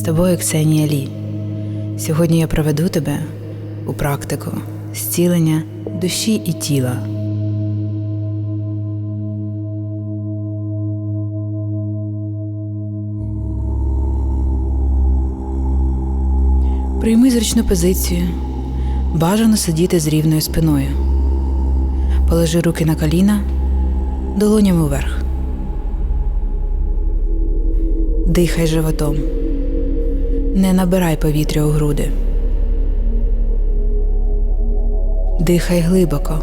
З тобою Ксенія Лі. Сьогодні я проведу тебе у практику зцілення душі і тіла. Прийми зручну позицію. Бажано сидіти з рівною спиною. Положи руки на коліна, долонями вверх. Дихай животом. Не набирай повітря у груди. Дихай глибоко.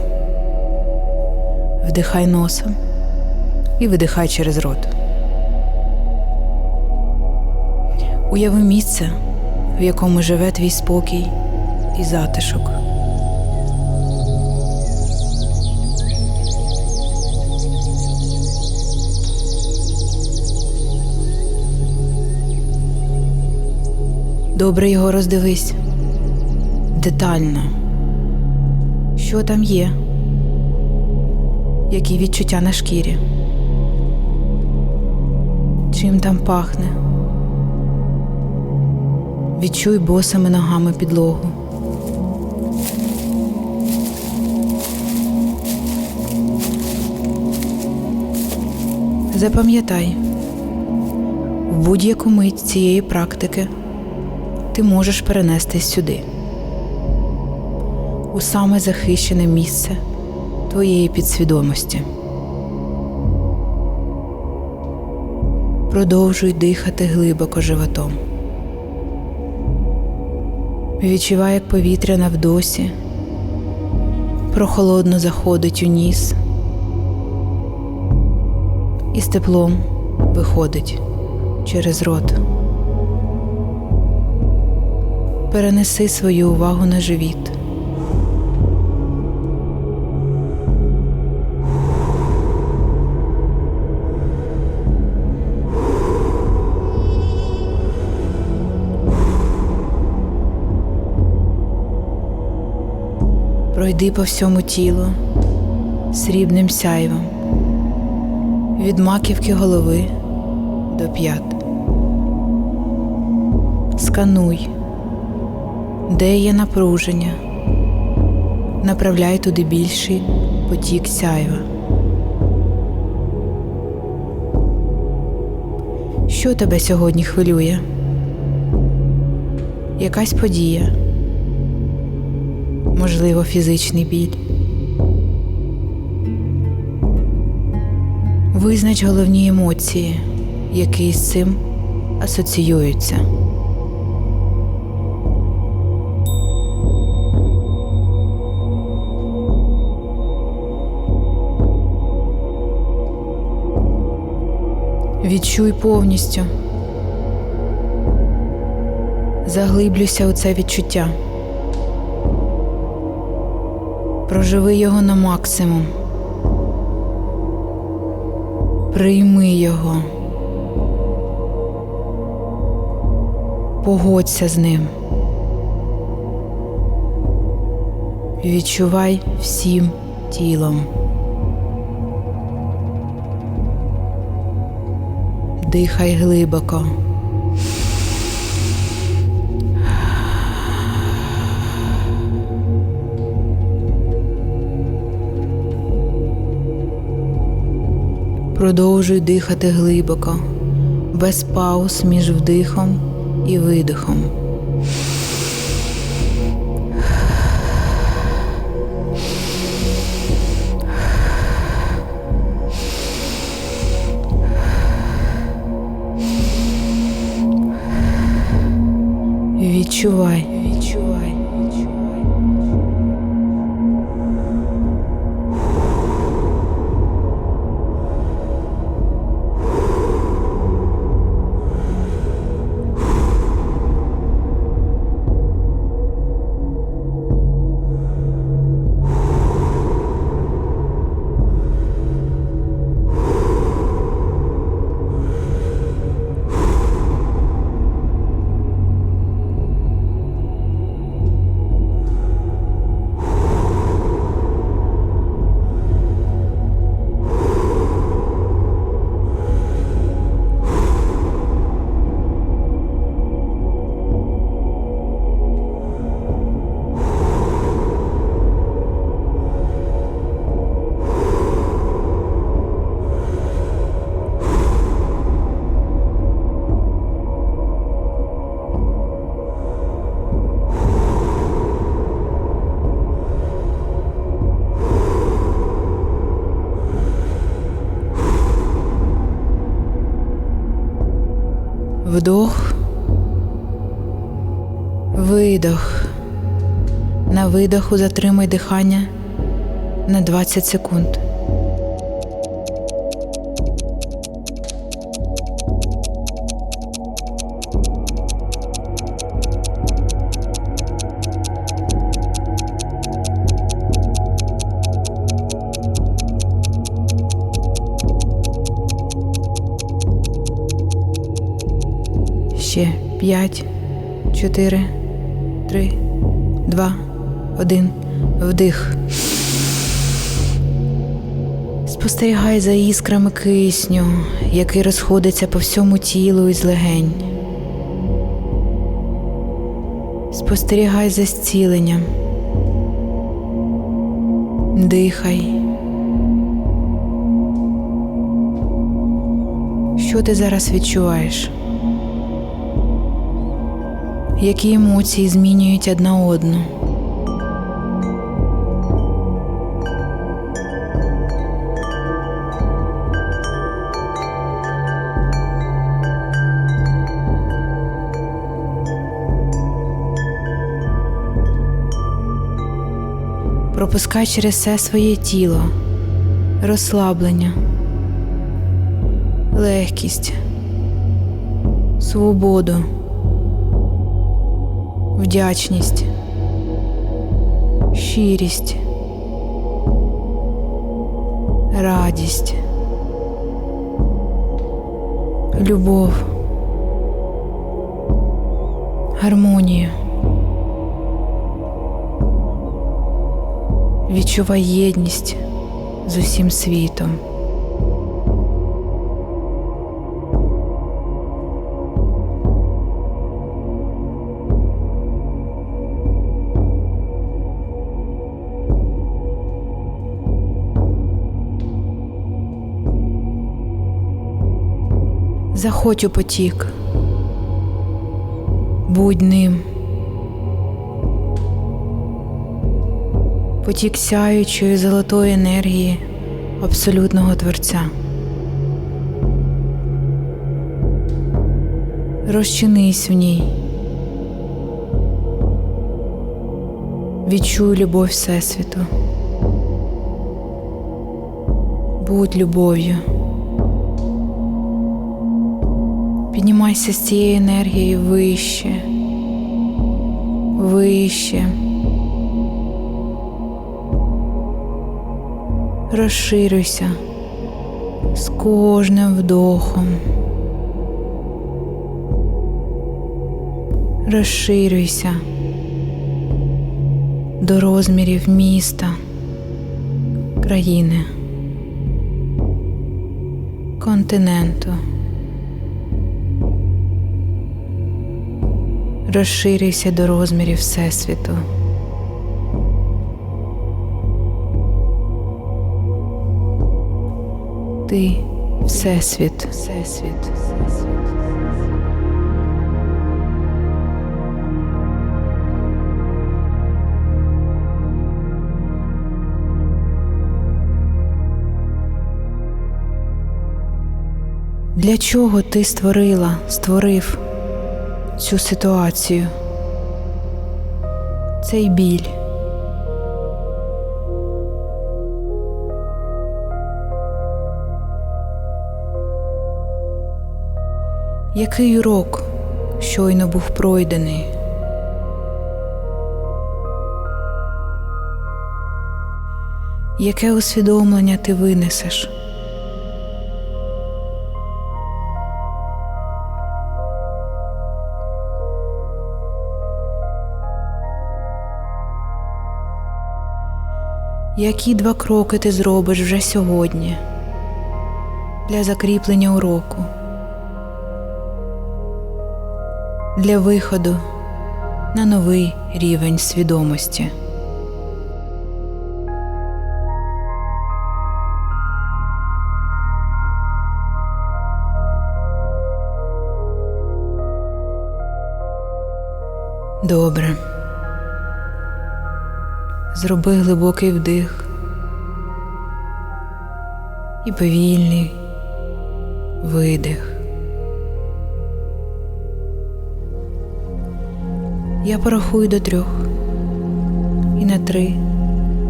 Вдихай носом і видихай через рот. Уяви місце, в якому живе твій спокій і затишок. Добре його роздивись детально. Що там є? Які відчуття на шкірі? Чим там пахне? Відчуй босими ногами підлогу. Запам'ятай, в будь-яку мить цієї практики ти можеш перенестись сюди, у саме захищене місце твоєї підсвідомості. Продовжуй дихати глибоко животом. Відчувай, як повітря на вдосі прохолодно заходить у ніс і з теплом виходить через рот. Перенеси свою увагу на живіт. Пройди по всьому тілу срібним сяйвом від маківки голови до п'ят. Скануй, де є напруження, направляй туди більший потік сяйва. Що тебе сьогодні хвилює? Якась подія? Можливо, фізичний біль. Визнач головні емоції, які з цим асоціюються. Відчуй повністю. Заглиблюйся у це відчуття. Проживи його на максимум. Прийми його. Погодься з ним. Відчувай всім тілом. Дихай глибоко. Продовжуй дихати глибоко, без пауз між вдихом і видихом. Відчувай, відчувай. Вдох. Видох. На видоху затримай дихання на 20 секунд. Ще п'ять, чотири, три, два, один. Вдих. Спостерігай за іскрами кисню, який розходиться по всьому тілу із легень. Спостерігай за зціленням. Дихай. Що ти зараз відчуваєш? Які емоції змінюють одна одну? Пропускай через все своє тіло, розслаблення, легкість, свободу, вдячність, щирість, радість, любов, гармонію. Відчувай єдність з усім світом. Заходь у потік. Будь ним. потік сяючої золотої енергії абсолютного Творця. Розчинись в ній. Відчуй любов Всесвіту. Будь любов'ю. Піднімайся з цією енергією вище, вище. розширюйся з кожним вдохом. Розширюйся до розмірів міста, країни, континенту. Розширюйся до розмірів Всесвіту. Ти Всесвіт, Всесвіт. Для чого ти створила, створив цю ситуацію? Цей біль. Який урок щойно був пройдений? Яке усвідомлення ти винесеш? Які два кроки ти зробиш вже сьогодні для закріплення уроку? для виходу на новий рівень свідомості. Добре. Зроби глибокий вдих. І повільний видих. Я порахую до трьох, і на три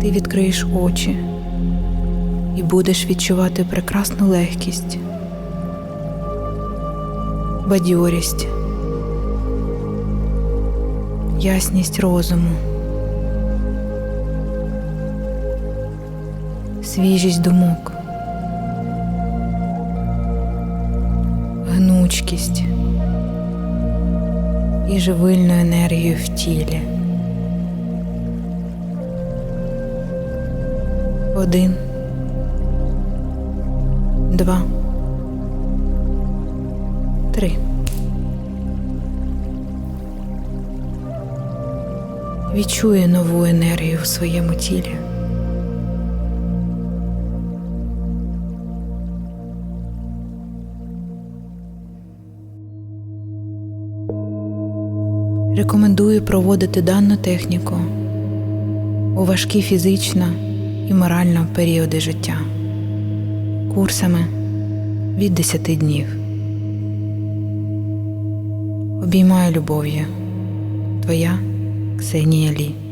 ти відкриєш очі. І будеш відчувати прекрасну легкість, бадьорість, ясність розуму, свіжість думок, гнучкість і живильну енергію в тілі. Один, два, три. Відчує нову енергію в своєму тілі. Рекомендую проводити дану техніку у важкі фізично і морально періоди життя курсами від 10 днів. Обіймаю любов'ю. Твоя Ксенія Лі.